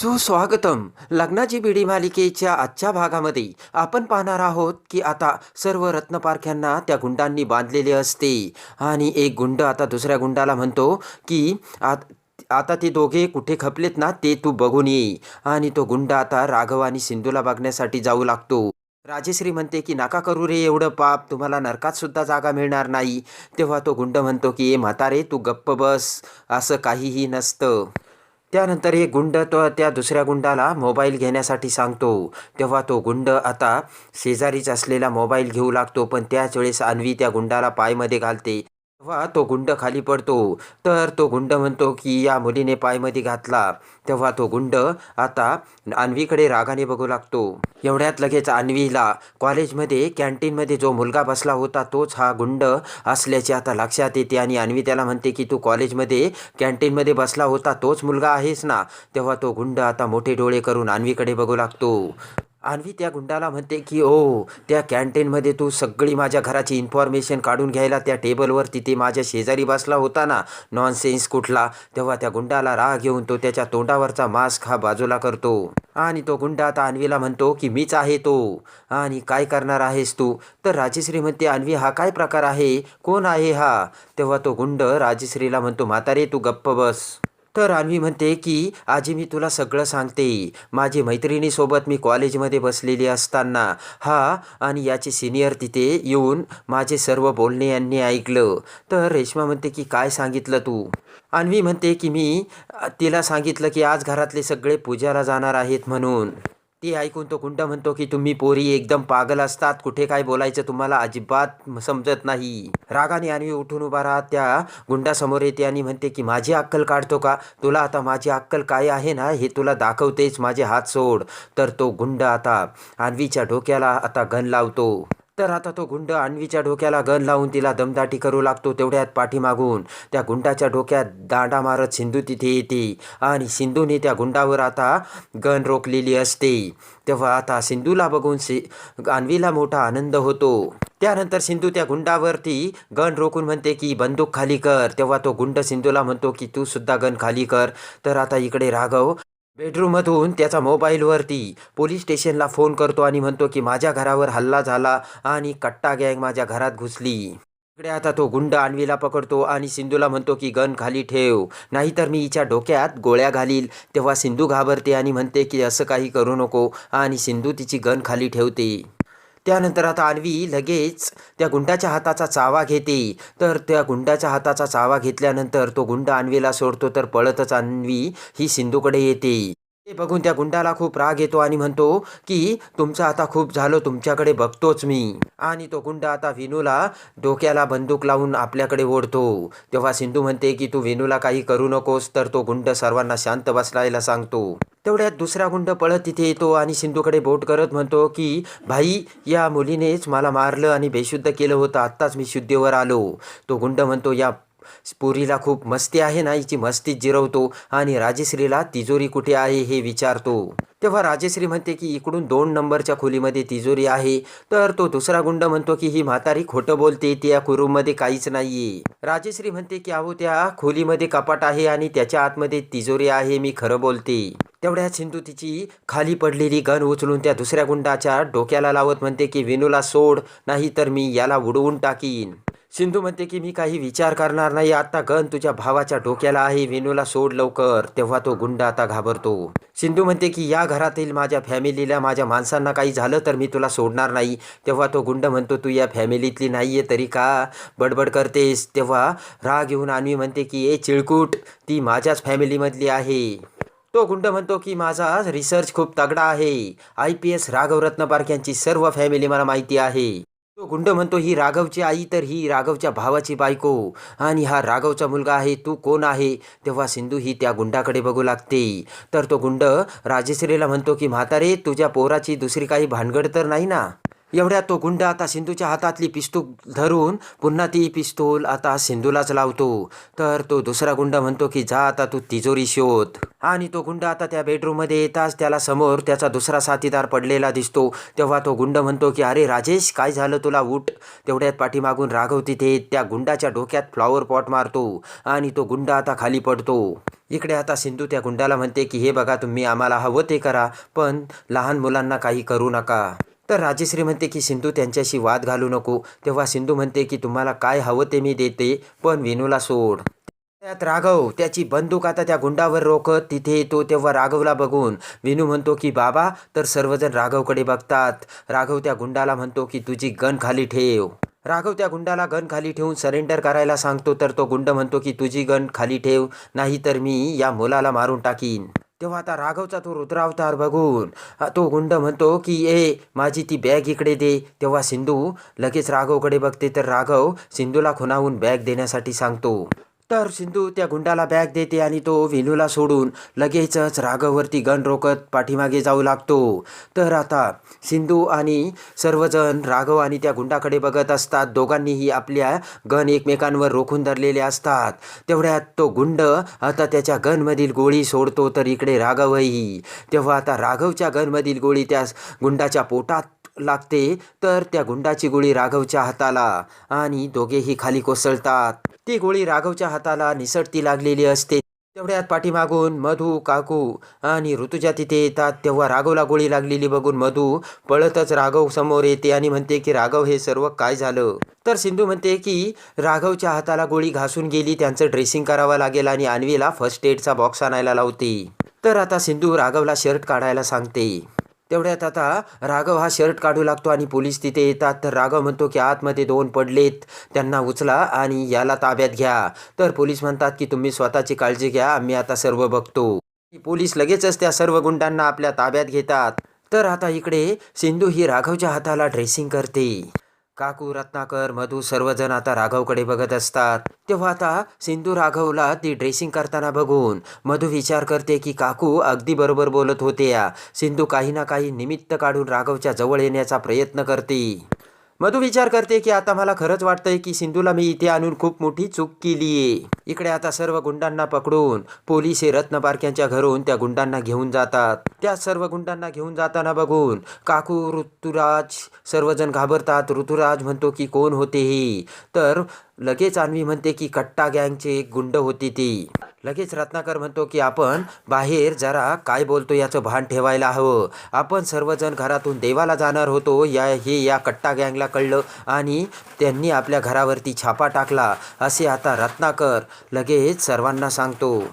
सुस्वागतम. लग्नाची बिडी मालिकेच्या आजच्या भागामध्ये आपण पाहणार आहोत की आता सर्व रत्नपारख्यांना त्या गुंडांनी बांधलेले असते. आणि एक गुंड आता दुसऱ्या गुंडाला म्हणतो की आत आता ते दोघे कुठे खपलेत ना ते तू बघून ये. आणि तो गुंड आता राघव आणि सिंधूला बघण्यासाठी जाऊ लागतो. राजेश्री म्हणते की नका करू रे एवढं पाप तुम्हाला नरकात सुद्धा जागा मिळणार नाही. तेव्हा तो गुंड म्हणतो की ए म्हातारे तू गप्प बस असं काहीही नसतं. त्यानंतर एक गुंड तो त्या दुसऱ्या गुंडाला मोबाईल घेण्यासाठी सांगतो. तेव्हा तो गुंड आता शेजारीच असलेला मोबाईल घेऊ लागतो पण त्याच वेळेस अन्वी त्या गुंडाला पायमध्ये घालते. तेव्हा तो गुंड खाली पडतो. तर तो गुंड म्हणतो की या मुलीने पायमध्ये घातला. तेव्हा तो गुंड आता अन्वीकडे रागाने बघू लागतो. एवढ्यात लगेच अन्वीला कॉलेजमध्ये कॅन्टीनमध्ये जो मुलगा बसला होता तोच हा गुंड असल्याचे आता लक्षात येते आणि अन्वी त्याला म्हणते की तू कॉलेजमध्ये कॅन्टीनमध्ये बसला होता तोच मुलगा आहेस ना? तेव्हा तो गुंड आता मोठे डोळे करून अन्वीकडे बघू लागतो. अन्वी त्या गुंडाला म्हणते की ओ त्या कॅन्टीनमध्ये तू सगळी माझ्या घराची इन्फॉर्मेशन काढून घ्यायला त्या टेबलवर तिथे माझ्या शेजारी बसला होता ना नॉनसेन्स कुठला तेव्हा त्या गुंडाला राग घेऊन तो त्याच्या तोंडावरचा मास्क हा बाजूला करतो. आणि तो गुंड आता अन्वीला म्हणतो की मीच आहे तो. आणि काय करणार आहेस तू? तर राजेश्री म्हणते अन्वी हा काय प्रकार आहे? कोण आहे हा? तेव्हा तो गुंड राजेश्रीला म्हणतो म्हातारे तू गप्प बस. तर अन्वी म्हणते की आजी मी तुला सगळं सांगते. माझी मैत्रिणीसोबत मी कॉलेजमध्ये बसलेली असताना हा आणि याचे सिनियर तिथे येऊन माझे सर्व बोलणे यांनी ऐकलं. तर रेश्मा म्हणते की काय सांगितलं तू? अन्वी म्हणते की मी तिला सांगितलं की आज घरातले सगळे पूजाला जाणार आहेत म्हणून. ती ऐकून तो गुंड म्हणतो की तुम्ही पोरी एकदम पागल असतात. कुठे काय बोलायचं तुम्हाला अजिबात समजत नाही. रागाने आणि उठून उभा राहत त्या गुंडासमोर येते आणि म्हणते की माझी अक्कल काढतो का? तुला आता माझी अक्कल काय आहे ना हे तुला दाखवतेच. माझे हात सोड. तर तो गुंड आता अन्वीच्या डोक्याला आता गन लावतो. तर आता तो गुंड आणवीच्या डोक्याला गन लावून तिला दमदाटी करू लागतो तेवढ्यात पाठीमागून. त्या गुंडाच्या डोक्यात दांडा मारत सिंधू तिथे येते आणि सिंधूने त्या गुंडावर आता गन रोखलेली असते. तेव्हा आता सिंधूला बघून सि अन्वीला मोठा आनंद होतो. त्यानंतर सिंधू त्या गुंडावरती गन रोखून म्हणते की बंदूक खाली कर. तेव्हा तो गुंड सिंधूला म्हणतो की तू सुद्धा गन खाली कर. तर आता इकडे राघव बेडरूममधून त्याचा मोबाईलवरती पोलीस स्टेशनला फोन करतो आणि म्हणतो की माझ्या घरावर हल्ला झाला आणि कट्टा गँग माझ्या घरात घुसली. इकडे आता तो गुंड आणवीला पकडतो आणि सिंधूला म्हणतो की गन खाली ठेव. नाहीतर मी हिच्या डोक्यात गोळ्या घालील. तेव्हा सिंधू घाबरते आणि म्हणते की असं काही करू नको. आणि सिंधू तिची गन खाली ठेवते. त्यानंतर आता अन्वी लगेच त्या गुंडाच्या हाताचा चावा घेते. तर त्या गुंडाच्या हाताचा चावा घेतल्यानंतर तो गुंड अन्वीला सोडतो तर पळतच अन्वी ही सिंधूकडे येते. ते बघून त्या गुंडाला खूप राग येतो आणि म्हणतो की तुमचं आता खूप झालं तुमच्याकडे बघतोच मी. आणि तो गुंड आता विनूला डोक्याला बंदूक लावून आपल्याकडे ओढतो. तेव्हा सिंधू म्हणते की तू विनूला काही करू नकोस. तर तो गुंड सर्वांना शांत बसलायला सांगतो. तेवढ्यात दुसरा गुंड पळत तिथे येतो आणि सिंधूकडे बोट करत म्हणतो की भाई या मुलीनेच मला मारलं आणि बेशुद्ध केलं होतं. आत्ताच मी शुद्धीवर आलो. तो गुंड म्हणतो या पुरीला खूप मस्ती आहे ना हिची मस्ती जिरवतो. आणि राजेश्रीला तिजोरी कुठे आहे हे विचारतो. तेव्हा राजेश्री म्हणते की इकडून दोन नंबरच्या खोलीमध्ये तिजोरी आहे. तर तो दुसरा गुंड म्हणतो की ही म्हातारी खोटं बोलते त्या कुरूममध्ये काहीच नाहीये. राजेश्री म्हणते की अहो त्या खोलीमध्ये कपाट आहे आणि त्याच्या आतमध्ये तिजोरी आहे मी खरं बोलते. तेवढ्या सिंधू तिची खाली पडलेली गन उचलून त्या दुसऱ्या गुंडाच्या डोक्याला लावत म्हणते की विनूला सोड नाही तर मी याला उडवून टाकीन. सिंधू म्हणते की मी काही विचार करणार नाही. आता गण तुझ्या भावाच्या डोक्याला आहे. वेणूला सोड लवकर. तेव्हा तो गुंड आता घाबरतो. सिंधू म्हणते की या घरातील माझ्या फॅमिलीला माझ्या माणसांना काही झालं तर मी तुला सोडणार नाही. तेव्हा तो गुंड म्हणतो तू या फॅमिलीतली नाही आहे तरी का बडबड करतेस? तेव्हा राग येऊन आणवी म्हणते की ए चिळकूट ती माझ्याच फॅमिलीमधली आहे. तो गुंड म्हणतो की माझा रिसर्च खूप तगडा आहे. I P S Raghav Ratnaparakh यांची सर्व फॅमिली मला माहिती आहे. तो गुंड म्हणतो ही राघवची आई तर ही राघवच्या भावाची बायको. आणि हा राघवचा मुलगा आहे तू कोण आहे? तेव्हा सिंधू ही त्या गुंडाकडे बघू लागते. तर तो गुंड राजेश्रीला म्हणतो की म्हातारे तुझ्या पोराची दुसरी काही भानगड तर नाही ना? एवढ्या तो गुंड आता सिंधूच्या हातातली पिस्तूल धरून पुन्हा ती पिस्तूल आता सिंधूलाच लावतो. तर तो दुसरा गुंड म्हणतो की जा आता तू तिजोरी शोध. आणि तो गुंड आता त्या बेडरूममध्ये येताच त्याला समोर त्याचा दुसरा साथीदार पडलेला दिसतो. तेव्हा तो गुंड म्हणतो की अरे राजेश काय झालं तुला? उठ. तेवढ्यात पाठीमागून राघव तिथे त्या गुंडाच्या डोक्यात फ्लॉवर पॉट मारतो आणि तो गुंड आता खाली पडतो. इकडे आता सिंधू त्या गुंडाला म्हणते की हे बघा तुम्ही आम्हाला हवं ते करा पण लहान मुलांना काही करू नका. तर राजेश्री म्हणते की सिंधू त्यांच्याशी वाद घालू नको. तेव्हा सिंधू म्हणते की तुम्हाला काय हवं ते मी देते पण विनूला सोड. त्यात राघव त्याची बंदूक आता त्या गुंडावर रोखत तिथे येतो तेव्हा राघवला बघून. विनू म्हणतो की बाबा तर सर्वजण राघवकडे बघतात. राघव त्या गुंडाला म्हणतो की तुझी गन खाली ठेव. राघव त्या गुंडाला गन खाली ठेवून सरेंडर करायला सांगतो तर तो गुंड म्हणतो की तुझी गन खाली ठेव नाही तर मी या मुलाला मारून टाकीन. तेव्हा आता राघवचा तो रुद्रावतार बघून तो गुंड म्हणतो की ए माझी ती बॅग इकडे दे. तेव्हा सिंधू लगेच राघवकडे बघते तर राघव सिंधूला खुनावून बॅग देण्यासाठी सांगतो. तर सिंधू त्या गुंडाला बॅग देते आणि तो वेणूला सोडून लगेचच राघववरती गण रोकत पाठीमागे जाऊ लागतो. तर आता सिंधू आणि सर्वजण राघव आणि त्या गुंडाकडे बघत असतात. दोघांनीही आपल्या गण एकमेकांवर रोखून धरलेले असतात. तेवढ्यात तो गुंड आता त्याच्या गनमधील गोळी सोडतो तर इकडे राघवही. तेव्हा आता राघवच्या गनमधील गोळी त्या गुंडाच्या पोटात लागते तर त्या गुंडाची गोळी राघवच्या हाताला आणि दोघेही खाली कोसळतात. ती गोळी राघवच्या हाताला निसटती लागलेली असते. तेवढ्यात पाठीमागून मधू काकू आणि ऋतुजा तिथे येतात. तेव्हा राघवला गोळी लागलेली बघून मधू पळतच राघव समोर येते आणि म्हणते की राघव हे सर्व काय झालं? तर सिंधू म्हणते की राघवच्या हाताला गोळी घासून गेली. त्यांचं ड्रेसिंग करावं लागेल आणि अन्वीला फर्स्ट एडचा बॉक्स आणायला लावते. तर आता सिंधू राघवला शर्ट काढायला सांगते. तेवढ्यात आता राघव हा शर्ट काढू लागतो आणि पोलीस तिथे येतात. तर राघव म्हणतो की आतमध्ये दोन पडलेत. त्यांना उचला आणि याला ताब्यात घ्या. तर पोलीस म्हणतात की तुम्ही स्वतःची काळजी घ्या. आम्ही आता सर्व बघतो. पोलीस लगेचच त्या सर्व गुंडांना आपल्या ताब्यात घेतात. तर आता इकडे सिंधू ही राघवच्या हाताला ड्रेसिंग करते. काकू रत्नाकर मधू सर्वजण आता राघवकडे बघत असतात. तेव्हा आता सिंधू राघवला ती ड्रेसिंग करताना बघून मधू विचार करते की काकू अगदी बरोबर बोलत होते या सिंधू काही ना काही निमित्त काढून राघवच्या जवळ येण्याचा प्रयत्न करते. मधू विचार करते की आता मला खरंच वाटतंय की सिंधूला मी इथे आणून खूप मोठी चूक केलीये इकडे आता सर्व गुंडांना पकडून पोलीस हे रत्न पारख्यांच्या घरून त्या गुंडांना घेऊन जातात. त्या सर्व गुंडांना घेऊन जाताना बघून काकू ऋतुराज सर्वजण घाबरतात. ऋतुराज म्हणतो की कोण होते हे? तर लगेच अन्वी म्हणते की कट्टा गँगची एक गुंड होती ती. लगेच रत्नाकर म्हणतो की आपण बाहेर जरा काय बोलतो याचं भान ठेवायला हवं. आपण सर्वजण घरातून देवाला जाणार होतो या हे या कट्टा गँगला कळलं आणि त्यांनी आपल्या घरावरती छापा टाकला. असे आता रत्नाकर लगेच सर्वांना सांगतो.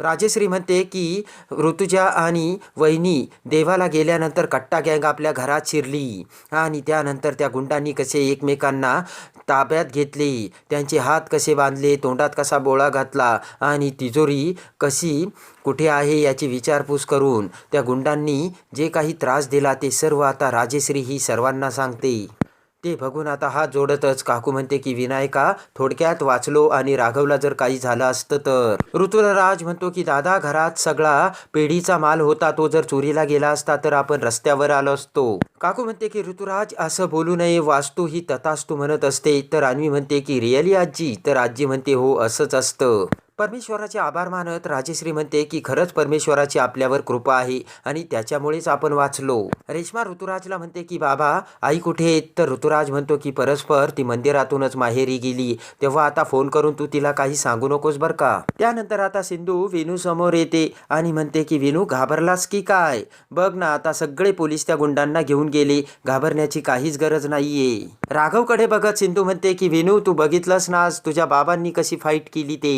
राजेश्री म्हणते की ऋतुजा आणि वहिनी देवाला गेल्यानंतर कट्टा गँग आपल्या घरात शिरली आणि त्यानंतर त्या गुंडांनी कसे एकमेकांना ताब्यात घेतले त्यांचे हात कसे बांधले तोंडात कसा बोळा घातला आणि तिजोरी कशी कुठे आहे याची विचारपूस करून त्या गुंडांनी जे काही त्रास दिला ते सर्व आता राजेश्री ही सर्वांना सांगते. ते बघून आता हात जोडतच. काकू म्हणते की विनायका थोडक्यात वाचलो आणि राघवला जर काही झालं असतं तर. ऋतुराज म्हणतो की दादा घरात सगळा पेढीचा माल होता. तो जर चोरीला गेला असता तर आपण रस्त्यावर आलो असतो. काकू म्हणते की ऋतुराज असं बोलू नये. वास्तू ही तथास्तू म्हणत असते. तर अन्वी म्हणते की रिअली आजी तर आजी म्हणते हो असंच असतं. परमेश्वराचे आभार मानत राजेश्री म्हणते की खरंच परमेश्वराची आपल्यावर कृपा आहे आणि त्याच्यामुळेच आपण वाचलो. रेश्मा ऋतुराजला म्हणते की बाबा आई कुठे तर ऋतुराज म्हणतो की परस्पर ती मंदिरातूनच माहेरी गेली. तेव्हा आता फोन करून तू तिला काही सांगू नकोस बर का? त्यानंतर आता सिंधू वेणू समोर येते आणि म्हणते की वेणू घाबरलास की काय? बघ ना आता सगळे पोलीस त्या गुंडांना घेऊन गेले. घाबरण्याची काहीच गरज नाहीये. राघवकडे बघत सिंधू म्हणते की वेणू तू बघितलंस ना आज तुझ्या बाबांनी कशी फाईट केली ते?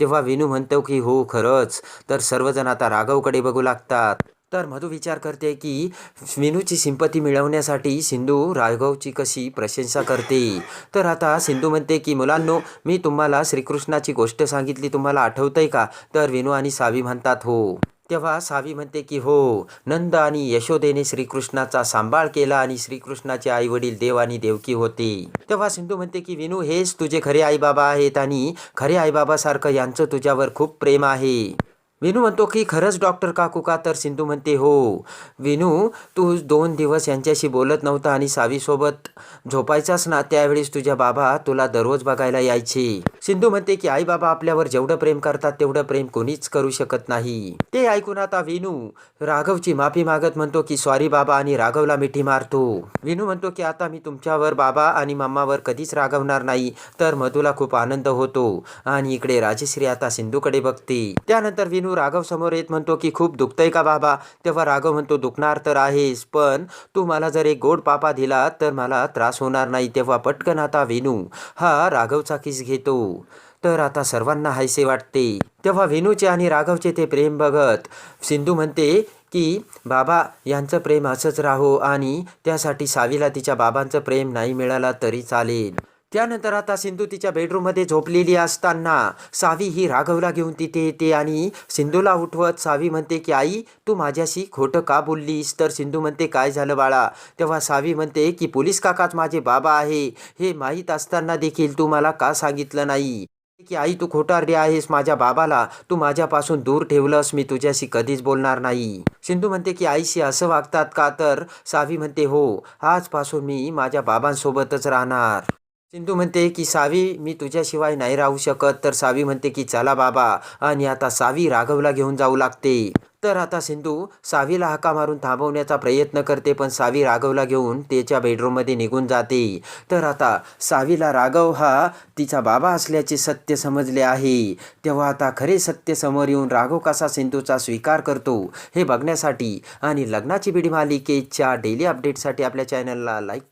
तेव्हा विनू म्हणतो की हो खरंच. तर सर्वजण आता राघवकडे बघू लागतात. तर मधू विचार करते की विनूची सिंपती मिळवण्यासाठी सिंधू राघवची कशी प्रशंसा करते? तर आता सिंधू म्हणते की मुलांनो मी तुम्हाला श्रीकृष्णाची गोष्ट सांगितली तुम्हाला आठवतंय का? तर विनू आणि सावी म्हणतात हो. तेव्हा सावी म्हणते की हो नंद आणि यशोदेने श्रीकृष्णाचा सांभाळ केला आणि श्रीकृष्णाचे आई वडील देव आणि देवकी होते. तेव्हा सिंधू म्हणते की विनू हेच तुझे खरे आईबाबा आहेत आणि खरे आईबाबासारखं यांचं तुझ्यावर खूप प्रेम आहे. विनू म्हणतो की खरंच डॉक्टर काकू का? तर सिंधू म्हणते हो. विनू तू दोन दिवस यांच्याशी बोलत नव्हता आणि सावीसोबत झोपायचाच ना त्यावेळेस तुझ्या बाबा तुला दररोज बघायला यायचे. सिंधू म्हणते की आई बाबा आपल्यावर जेवढं प्रेम करतात तेवढं प्रेम कोणीच करू शकत नाही. ते ऐकून आता विनू राघवची माफी मागत म्हणतो की सॉरी बाबा आणि राघवला मिठी मारतो. विनू म्हणतो की आता मी तुमच्यावर बाबा आणि मम्मावर कधीच रागवणार नाही. तर मधूला खूप आनंद होतो. आणि इकडे राजश्री आता सिंधूकडे बघते. त्यानंतर विनू राघव समोर येत म्हणतो की खूप दुखतंय का बाबा? तेव्हा राघव म्हणतो दुखणार तर आहेस पण तू मला जर एक गोड पापा दिला तर मला त्रास होणार नाही. तेव्हा पटकन आता विनू हा राघवचा किस घेतो. तर आता सर्वांना हायसे वाटते. तेव्हा विनूचे आणि राघवचे ते प्रेम बघत सिंधू म्हणते की बाबा यांचं प्रेम असंच राहो आणि त्यासाठी सावीला तिच्या बाबांचं प्रेम नाही मिळाला तरी चालेल. त्यानंतर आता सिंधू तिच्या बेडरूममध्ये झोपलेली असताना सावी ही राघवला घेऊन तिथे येते आणि सिंधूला उठवत सावी म्हणते की आई तू माझ्याशी खोटं का बोललीस? तर सिंधू म्हणते काय झालं बाळा? तेव्हा सावी म्हणते की पोलीस काकाच माझे बाबा आहे. हे माहीत असताना देखील तू मला का सांगितलं नाही? की आई तू खोटारडी आहेस माझ्या बाबाला. तू माझ्यापासून दूर ठेवलंस. मी तुझ्याशी कधीच बोलणार नाही. सिंधू म्हणते की आईशी असं वागतात का? तर सावी म्हणते हो. आजपासून मी माझ्या बाबांसोबतच राहणार. सिंधू म्हणते की सावी मी तुझ्याशिवाय नाही राहू शकत. तर सावी म्हणते की चला बाबा आणि आता सावी राघवला घेऊन जाऊ लागते. तर आता सिंधू सावीला हाका मारून थांबवण्याचा प्रयत्न करते पण सावी राघवला घेऊन त्याच्या बेडरूममध्ये निघून जाते. तर आता सावीला राघव हा तिचा बाबा असल्याचे सत्य समजले आहे. तेव्हा आता खरे सत्य समोर येऊन राघव कसा सिंधूचा स्वीकार करतो हे बघण्यासाठी आणि लग्नाची बिडी मालिकेच्या डेली अपडेटसाठी आपल्या चॅनलला लाईक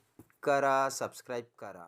करा सबस्क्राईब करा.